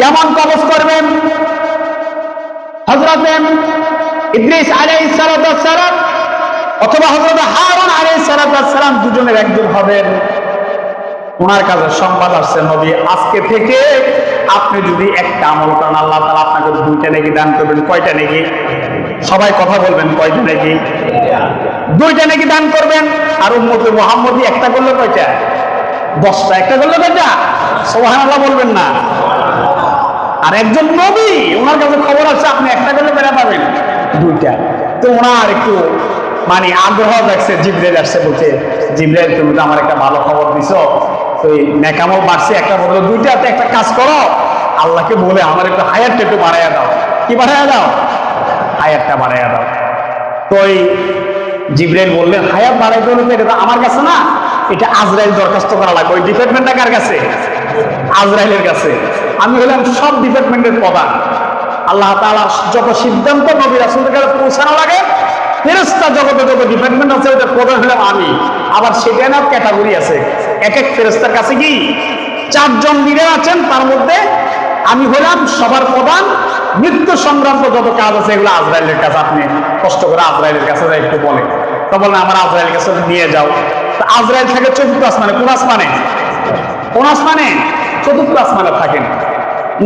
কেমন কবজ করবেন। হজরত ইদ্রিস আলাইহিস সালাম অথবা হজরত হারুন আলাইহিস সালাম দুজনের একজন হবেন। ওনার কাছে সংবাদ আসছে, নবী, আজকে থেকে আপনি যদি একটা আমল করেন, আল্লাহ তালা আপনাকে দুইটা নাকি দান করবেন, কয়টা নাকি? সবাই কথা বলবেন, কয়টা নাকি? দুইটা নাকি দান করবেন, আর উম্মতে মোহাম্মদী একটা করলে কয়টা? দশটা, একটা করলে কয়টা? সুবহানাল্লাহ বলবেন না। আর একজন নবী, ওনার কাছে খবর আছে, আপনি একটা করলে বেড়া পাবেন। দুইটা। তো ওনার একটু মানে আগ্রহ দেখছে জিব্রেল আসছে বলছে জিব্রেল তুমি তো আমার একটা ভালো খবর দিছো। তো এই বাড়ছে, একটা বলল, দুইটাতে একটা কাজ করো। আল্লাহকে বলে আমার একটু হায়ারটা একটু বাড়াইয়া দাও। কি বাড়াইয়া দাও? হায়ারটা বাড়াইয়া দাও। তো ওই জিব্রাইল বললেন, হায়াত বাড়াইতে হলে তো এটা তো আমার কাছে না। এটা আজরাইল দরখাস্ত করা লাগবে। ওই ডিপার্টমেন্টটা কার কাছে? আজরাইলের কাছে। আমি হলাম সব ডিপার্টমেন্টের প্রধান। আল্লাহ তাআলা যত সিদ্ধান্ত নবী রাসূলের কাছে পৌঁছানো লাগে, ফেরেশতা জগতে যত ডিপার্টমেন্ট আছে ওটা প্রধান হলাম আমি। আবার সেটা না ক্যাটাগরি আছে। এক এক ফেরেশতার কাছে কি? চারজন লিডার আছেন, তার মধ্যে আমি হলাম সবার প্রধান। মৃত্যু সংক্রান্ত যত কাজ আছে, এগুলো আজরাইলের কাছে আপনি কষ্ট করে আজরাইলের কাছে যাই একটু বলে তো বলেন, আমার আজরাইলের কাছে নিয়ে যাও। তো আজরাইল থাকে চতুর্থ আসমানে। কোন আসমানে? কোন আসমানে? চতুর্থ আসমানে থাকেন।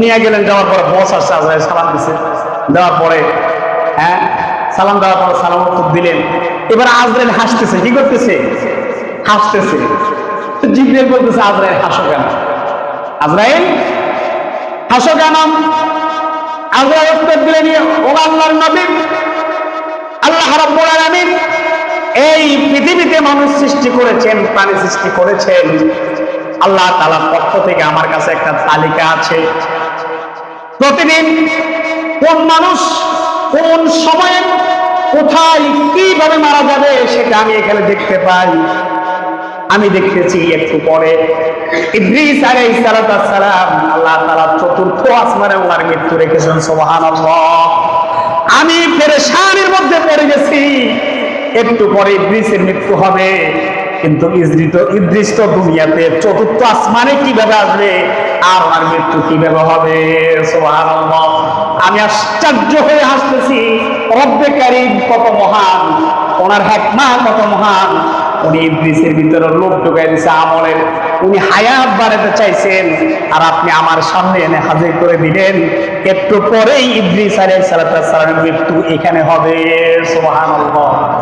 নিয়ে গেলেন যাওয়ার পরে বস আসছে আজরাইল সালাম দিছে। দেওয়ার পরে হ্যাঁ সালাম দেওয়ার পরে সালাম উত্তর দিলেন। এবার আজরাইল হাসতেছে, কি করতেছে? হাসতেছে। তো জিব্রাইল বলতেছে, আজরাইল, হাসো কেন? আজরাইল, হাসো কেন? আজরাইল উত্তর দিলেন ও আল্লাহর নবী, আল্লাহ রাব্বুল আলামিন এই পৃথিবীতে মানুষ সৃষ্টি করেছেন, প্রাণী সৃষ্টি করেছেন। আল্লাহ তাআলার পক্ষ থেকে আমার কাছে একটা তালিকা আছে। প্রতিদিন কোন মানুষ কোন সময়ে কোথায় কীভাবে মারা যাবে সেটা আমি এখানে দেখতে পাই। আমি দেখতেছি একটু পরে। ইদ্রিস আলাইহিস সালাম, আল্লাহ তাআলা চতুর্থ আসমানে ওনার মৃত্যু রেখেছেন, সুবহানাল্লাহ। আমি পেরেশানির মধ্যে পড়ে গেছি। একটু পরে ইদ্রিসের মৃত্যু হবে। কিন্তু ইদ্রিস তো দুনিয়াতে চতুর্থ আসমানে কীভাবে আসবে? আর ওনার মৃত্যু কীভাবে হবে? আমি আশ্চর্য হয়ে হাসতেছি। রব্বে কারিম কত মহান, ওনার হ্যাকমা কত মহান। উনি ইদ্রিসের ভিতরে লোক ঢুকাই দিছে আমলের। উনি হায়াত বাড়াতে চাইছেন। আর আপনি আমার সামনে এনে হাজির করে দিলেন। একটু পরেই ইদ্রিস আলাইহিস সালামের মৃত্যু এখানে হবে। সুবহানাল্লাহ।